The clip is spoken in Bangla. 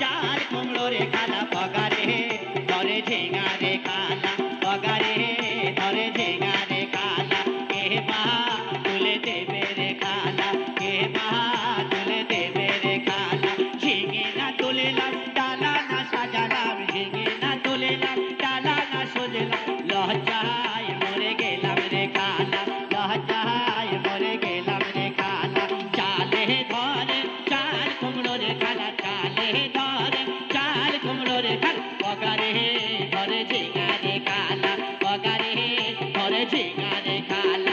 চাল কুমড়ো রে খালা পগারে, ধরে ঝিঙা রে খালা পগারে, ধরে ঝিঙা রে খালা। কে মা তুলে দেবে রে খালা, কে মা তুলে দেবে রে খালা। ঝিঙে না তুলিলাম ডালা না সাজালাম ঝিঙে না তুলিলাম ডালা না সজলাম লজ্জায় মরে গেলাম রে খালা, লজ্জায় মরে গেলাম রে খালা। চালে ধরে চাল কুমড়ো রে খালা, চালে ধরে। অগারে ঘরে ঝিঙারে কালা অগারে ঘরে ঝিঙারে কালা